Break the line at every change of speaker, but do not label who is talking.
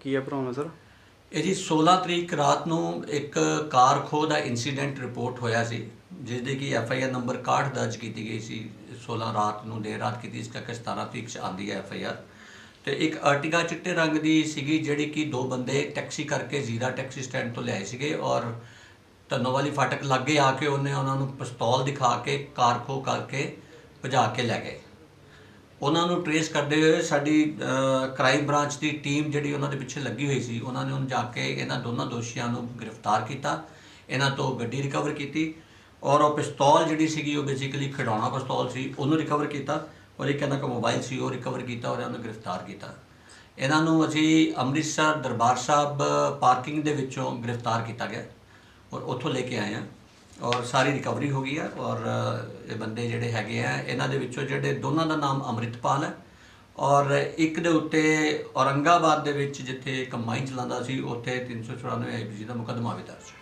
ਕੀ ਹੈ problem sir?
ਇਹ ਜੀ 16 ਤਰੀਕ ਰਾਤ ਨੂੰ ਇੱਕ ਕਾਰ ਖੋਹ ਦਾ ਇਨਸੀਡੈਂਟ ਰਿਪੋਰਟ ਹੋਇਆ ਸੀ ਜਿਸ ਦੇ ਕਿ ਐਫ ਆਈ ਆਰ ਨੰਬਰ 61 ਦਰਜ ਕੀਤੀ ਗਈ ਸੀ। 16 ਰਾਤ ਨੂੰ ਦੇਰ ਰਾਤ ਕੀਤੀ, ਇਸ ਕਰਕੇ 17 ਤਰੀਕ ਚ ਆਂਦੀ ਹੈ ਐਫ ਆਈ ਆਰ ਤੇ ਇੱਕ ਅਰਟਿਗਾ ਚਿੱਟੇ ਰੰਗ ਦੀ ਸੀਗੀ, ਜਿਹੜੀ ਕਿ ਦੋ ਬੰਦੇ ਟੈਕਸੀ ਕਰਕੇ ਜ਼ੀਰਾ ਟੈਕਸੀ ਸਟੈਂਡ ਤੋਂ ਲਿਆਏ ਸੀਗੇ ਔਰ ਧੰਨੋ ਵਾਲੀ ਫਾਟਕ ਲਾਗੇ ਆ ਕੇ ਉਹਨੇ ਉਹਨਾਂ ਨੂੰ ਪਿਸਤੌਲ ਦਿਖਾ ਕੇ ਕਾਰ ਖੋਹ ਕਰਕੇ ਭਜਾ ਕੇ ਲੈ ਗਏ। ਉਹਨਾਂ ਨੂੰ ਟਰੇਸ ਕਰਦੇ ਹੋਏ ਸਾਡੀ ਕ੍ਰਾਈਮ ਬ੍ਰਾਂਚ ਦੀ ਟੀਮ ਜਿਹੜੀ ਉਹਨਾਂ ਦੇ ਪਿੱਛੇ ਲੱਗੀ ਹੋਈ ਸੀ, ਉਹਨਾਂ ਨੇ ਉਹਨੂੰ ਜਾ ਕੇ ਇਹਨਾਂ ਦੋਨਾਂ ਦੋਸ਼ੀਆਂ ਨੂੰ ਗ੍ਰਿਫਤਾਰ ਕੀਤਾ, ਇਹਨਾਂ ਤੋਂ ਗੱਡੀ ਰਿਕਵਰ ਕੀਤੀ ਔਰ ਉਹ ਪਿਸਤੌਲ ਜਿਹੜੀ ਸੀਗੀ ਉਹ ਬੇਸਿਕਲੀ ਖਿਡੌਣਾ ਪਿਸਤੌਲ ਸੀ, ਉਹਨੂੰ ਰਿਕਵਰ ਕੀਤਾ ਔਰ ਇੱਕ ਇਹਨਾਂ ਕੋਲ ਮੋਬਾਈਲ ਸੀ, ਉਹ ਰਿਕਵਰ ਕੀਤਾ ਔਰ ਇਹਨਾਂ ਨੂੰ ਗ੍ਰਿਫਤਾਰ ਕੀਤਾ। ਇਹਨਾਂ ਨੂੰ ਅਸੀਂ ਅੰਮ੍ਰਿਤਸਰ ਦਰਬਾਰ ਸਾਹਿਬ ਪਾਰਕਿੰਗ ਦੇ ਵਿੱਚੋਂ ਗ੍ਰਿਫਤਾਰ ਕੀਤਾ ਗਿਆ ਔਰ ਉੱਥੋਂ ਲੈ ਕੇ ਆਏ ਆ ਔਰ ਸਾਰੀ ਰਿਕਵਰੀ ਹੋ ਗਈ ਹੈ ਔਰ ਇਹ ਬੰਦੇ ਜਿਹੜੇ ਹੈਗੇ ਆ, ਇਹਨਾਂ ਦੇ ਵਿੱਚੋਂ ਜਿਹੜੇ ਦੋਨਾਂ ਦਾ ਨਾਮ ਅੰਮ੍ਰਿਤਪਾਲ ਹੈ। ਔਰ ਇੱਕ ਦੇ ਉੱਤੇ ਔਰੰਗਾਬਾਦ ਦੇ ਵਿੱਚ ਜਿੱਥੇ ਕੰਬਾਈਨ ਚਲਾਉਂਦਾ ਸੀ, ਉੱਥੇ 394 ਆਈਪੀਸੀ ਦਾ ਮੁਕੱਦਮਾ ਵੀ ਦਰਜ ਹੈ।